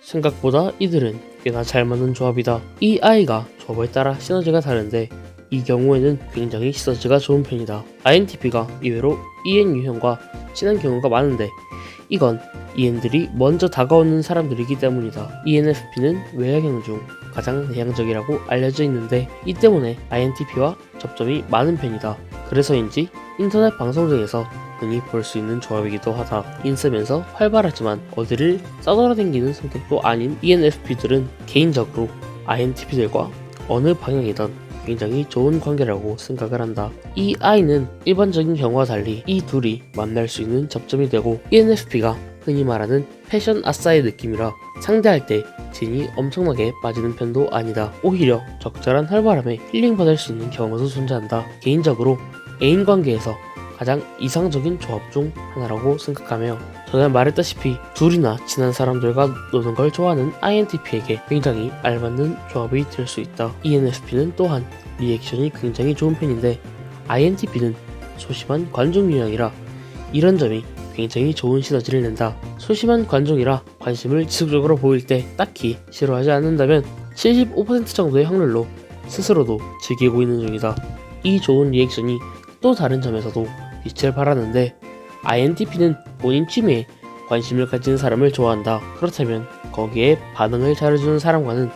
생각보다 이들은 꽤나 잘 맞는 조합이다. 이 아이가 조합에 따라 시너지가 다른데 이 경우에는 굉장히 시너지가 좋은 편이다. INTP가 이외로 EN 유형과 친한 경우가 많은데 이건 EN들이 먼저 다가오는 사람들이기 때문이다. ENFP는 외향형 중 가장 내향적이라고 알려져 있는데 이 때문에 INTP와 접점이 많은 편이다. 그래서인지 인터넷 방송 등에서 흔히 볼 수 있는 조합이기도 하다. 인싸면서 활발하지만 어디를 싸돌아다니는 성격도 아닌 ENFP들은 개인적으로 INTP들과 어느 방향이든 굉장히 좋은 관계라고 생각을 한다. 이 아이는 일반적인 경우와 달리 이 둘이 만날 수 있는 접점이 되고 ENFP가 흔히 말하는 패션 아싸의 느낌이라 상대할 때 진이 엄청나게 빠지는 편도 아니다. 오히려 적절한 활발함에 힐링받을 수 있는 경우도 존재한다. 개인적으로 애인 관계에서 가장 이상적인 조합 중 하나라고 생각하며 전에 말했다시피 둘이나 친한 사람들과 노는 걸 좋아하는 INTP에게 굉장히 알맞는 조합이 될 수 있다. ENFP는 또한 리액션이 굉장히 좋은 편인데 INTP는 소심한 관종 유형이라 이런 점이 굉장히 좋은 시너지를 낸다. 소심한 관종이라 관심을 지속적으로 보일 때 딱히 싫어하지 않는다면 75% 정도의 확률로 스스로도 즐기고 있는 중이다. 이 좋은 리액션이 또 다른 점에서도 빛을 발하는데 INTP는 본인 취미에 관심을 가진 사람을 좋아한다. 그렇다면 거기에 반응을 잘해주는 사람과는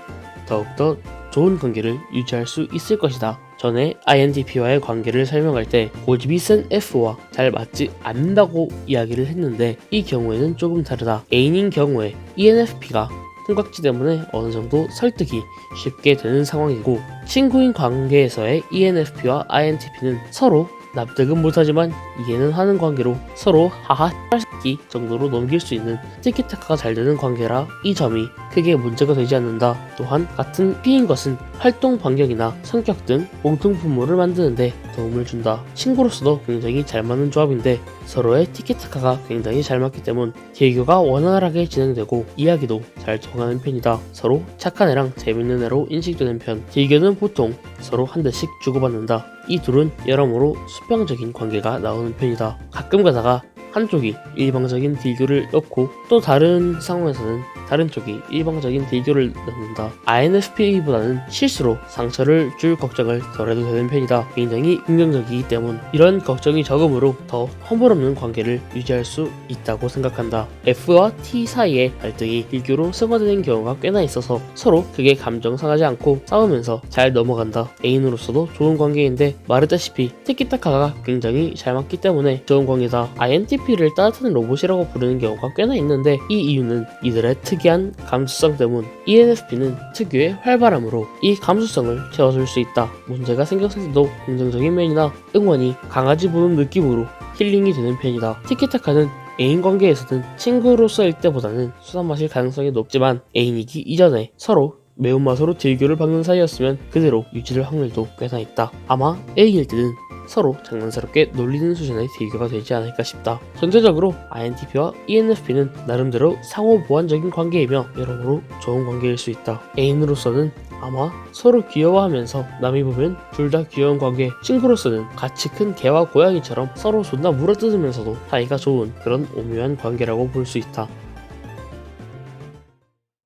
더욱더 좋은 관계를 유지할 수 있을 것이다. 전에 INTP와의 관계를 설명할 때 고집이 센 F와 잘 맞지 않는다고 이야기를 했는데 이 경우에는 조금 다르다. A인 경우에 ENFP가 삼각지 때문에 어느 정도 설득이 쉽게 되는 상황이고 친구인 관계에서의 ENFP와 INTP는 서로 납득은 못하지만 이해는 하는 관계로 서로 하하 새끼 정도로 넘길 수 있는 티키타카가 잘 되는 관계라 이 점이 크게 문제가 되지 않는다. 또한 같은 P인 것은 활동 반경이나 성격 등 공통분모를 만드는데 도움을 준다. 친구로서도 굉장히 잘 맞는 조합인데 서로의 티키타카가 굉장히 잘 맞기 때문 계교가 원활하게 진행되고 이야기도 잘 통하는 편이다. 서로 착한 애랑 재밌는 애로 인식되는 편. 계교는 보통 서로 한 대씩 주고받는다. 이 둘은 여러모로 수평적인 관계가 나오는 편이다. 가끔 가다가 한쪽이 일방적인 딜교를 넣고 또 다른 상황에서는 다른 쪽이 일방적인 딜교를 넣는다. INFP보다는 실수로 상처를 줄 걱정을 덜해도 되는 편이다. 굉장히 긍정적이기 때문 이런 걱정이 적음으로 더 허물없는 관계를 유지할 수 있다고 생각한다. F와 T 사이의 갈등이 딜교로 승화되는 경우가 꽤나 있어서 서로 크게 감정 상하지 않고 싸우면서 잘 넘어간다. 애인으로서도 좋은 관계인데 말했다시피 티키타카가 굉장히 잘 맞기 때문에 좋은 관계다. INTP를 따뜻한 로봇이라고 부르는 경우가 꽤나 있는데 이 이유는 이들의 특이 한 감수성 때문 ENFP는 특유의 활발함으로 이 감수성을 채워줄 수 있다. 문제가 생겼을 때도 긍정적인 면이나 응원이 강아지 보는 느낌으로 힐링이 되는 편이다. 티키타카는 애인 관계에서는 친구로서일 때보다는 수다 마실 가능성이 높지만 애인이기 이전에 서로 매운맛으로 딜교를 박는 사이였으면 그대로 유지될 확률도 꽤나 있다. 아마 A일 때는 서로 장난스럽게 놀리는 수준의 딜교가 되지 않을까 싶다. 전체적으로 INTP와 ENFP는 나름대로 상호 보완적인 관계이며 여러모로 좋은 관계일 수 있다. 애인으로서는 아마 서로 귀여워하면서 남이 보면 둘 다 귀여운 관계 친구로서는 같이 큰 개와 고양이처럼 서로 존나 물어뜯으면서도 사이가 좋은 그런 오묘한 관계라고 볼 수 있다